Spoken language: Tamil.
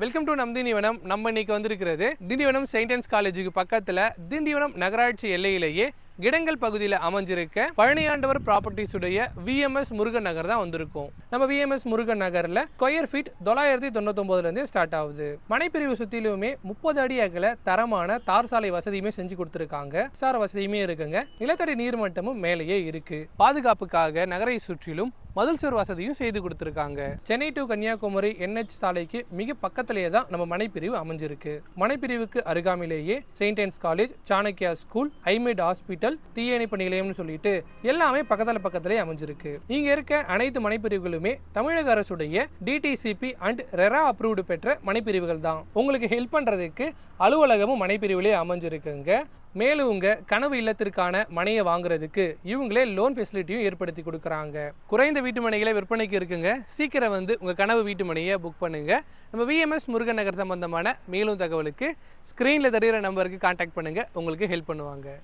வெல்கம் டு நம் நம்ம இன்னைக்கு வந்திருக்கிறது திண்டிவனம் செயின்டன்ஸ் காலேஜுக்கு பக்கத்தில் திண்டிவனம் நகராட்சி எல்லையிலேயே கிடங்கல் பகுதியில் அமைஞ்சிருக்க பழனியாண்டவர் ப்ராப்பர்ட்டிஸ் உடைய விஎம்எஸ் முருகன் நகர் தான் வந்திருக்கும். நம்ம விஎம்எஸ் முருகன் நகரில் ஸ்கொயர் ஃபீட் தொள்ளாயிரத்தி தொண்ணூத்தொம்பதுலேருந்தே ஸ்டார்ட் ஆகுது. மனைப்பிரிவு சுற்றிலுமே முப்பது அடி அகல தரமான தார் சாலை வசதியுமே செஞ்சு கொடுத்துருக்காங்க. சார வசதியுமே இருக்குங்க. நிலத்தடி நீர்மட்டமும் மேலேயே இருக்கு. பாதுகாப்புக்காக நகரை சுற்றிலும் மதில் சுவர் வசதியும் செய்து கொடுத்துருக்காங்க. சென்னை டு கன்னியாகுமரி என்ஹெச் சாலைக்கு மிக பக்கத்திலேயே தான் நம்ம மனைப்பிரிவு அமைஞ்சிருக்கு. மனைப்பிரிவுக்கு அருகாமையிலேயே Saint Ann's college Chanakya school ஐமேட் hospital தீயணைப்பு நிலையம்னு சொல்லிட்டு எல்லாமே பக்கத்தில் பக்கத்திலே அமைஞ்சிருக்கு. இங்க இருக்க அனைத்து மனைப்பிரிவுகளுமே தமிழக அரசுடைய டிடிசிபி அண்ட் ரெரா அப்ரூவ்டு பெற்ற மனைப்பிரிவுகள் தான். உங்களுக்கு ஹெல்ப் பண்றதுக்கு அலுவலகமும் மனைப்பிரிவிலே அமைஞ்சிருக்குங்க. மேலும் உங்கள் கனவு இல்லத்திற்கான மனையை வாங்குறதுக்கு இவங்களே லோன் ஃபெசிலிட்டியும் ஏற்படுத்தி கொடுக்குறாங்க. குறைந்த வீட்டு மனைகளை விற்பனைக்கு இருக்குங்க. சீக்கிரம் வந்து உங்கள் கனவு வீட்டு மனையை புக் பண்ணுங்கள் நம்ம விஎம்எஸ் முருகன் நகர் சம்பந்தமான மேலும் தகவலுக்கு ஸ்க்ரீனில் தெரிகிற நம்பருக்கு காண்டாக்ட் பண்ணுங்கள் உங்களுக்கு ஹெல்ப் பண்ணுவாங்க.